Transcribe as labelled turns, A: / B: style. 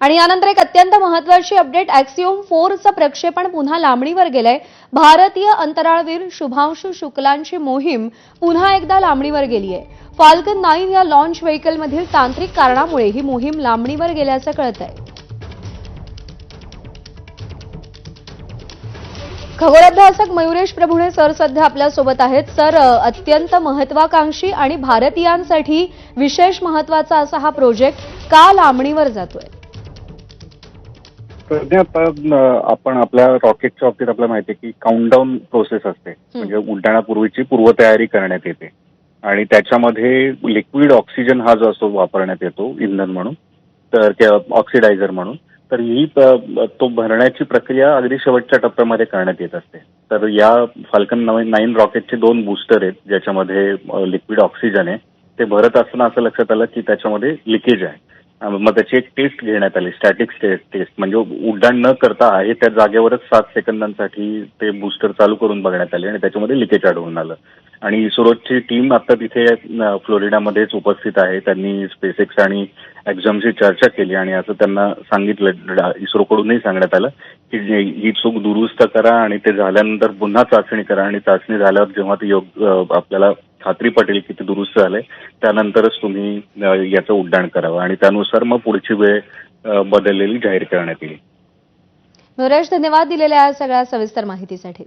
A: आणि यानंतर एक अत्यंत महत्वाची अपडेट ॲक्सिओम फोरचं प्रक्षेपण पुन्हा लांबणीवर गेलंय. भारतीय अंतराळवीर शुभांशु शुक्लांची मोहीम पुन्हा एकदा लांबणीवर गेली आहे फाल्कन नाईन या लॉन्च व्हेकलमधील तांत्रिक कारणामुळे ही मोहीम लांबणीवर गेल्याचं कळत आहे खगोलाभ्यासक मयुरेश प्रभुणे सर सध्या आपल्यासोबत आहेत. सर अत्यंत महत्वाकांक्षी आणि भारतीयांसाठी विशेष महत्त्वाचा असा हा प्रोजेक्ट का लांबणीवर जातोय?
B: सध्या आता अं, आपण आपल्या रॉकेटच्या बाबतीत आपल्याला माहिती आहे की काउंटडाऊन प्रोसेस असते. म्हणजे उड्डाणापूर्वीची पूर्वतयारी करण्यात येते. आणि त्याच्यामध्ये लिक्विड ऑक्सिजन हा जो असतो वापरण्यात येतो इंधन म्हणून. तर किंवा ऑक्सिडायझर म्हणून. तर ही तो भरण्याची प्रक्रिया अगदी शेवटच्या टप्प्यामध्ये करण्यात येत असते. तर या फाल्कन नाईन रॉकेटचे दोन बुस्टर आहेत ज्याच्यामध्ये लिक्विड ऑक्सिजन आहे. ते भरत असताना असं लक्षात आलं की त्याच्यामध्ये लिकेज आहे. मग त्याची एक टेस्ट घेण्यात आली स्टॅटिक टेस्ट म्हणजे उड्डाण न करता आहे त्या जागेवरच सात सेकंदांसाठी ते बूस्टर चालू करून बघण्यात आले आणि त्याच्यामध्ये लिकेज आढळून आलं. आणि इस्रोची टीम आता तिथे फ्लोरिडामध्येच उपस्थित आहे. त्यांनी स्पेसएक्स आणि एक्झामशी चर्चा केली आणि असं त्यांना सांगितलं. इस्रोकडूनही सांगण्यात आलं की ही चूक दुरुस्त करा आणि ते झाल्यानंतर पुन्हा चाचणी करा आणि चाचणी झाल्यावर जेव्हा ते योग्य आपल्याला खात्री पटेल की ते दुरुस्त झालंय त्यानंतरच तुम्ही याचं उड्डाण करावं आणि त्यानुसार मग पुढची वेळ बदललेली जाहीर करण्यात येईल.
A: मयुरेश धन्यवाद दिलेल्या सगळ्या सविस्तर माहितीसाठी.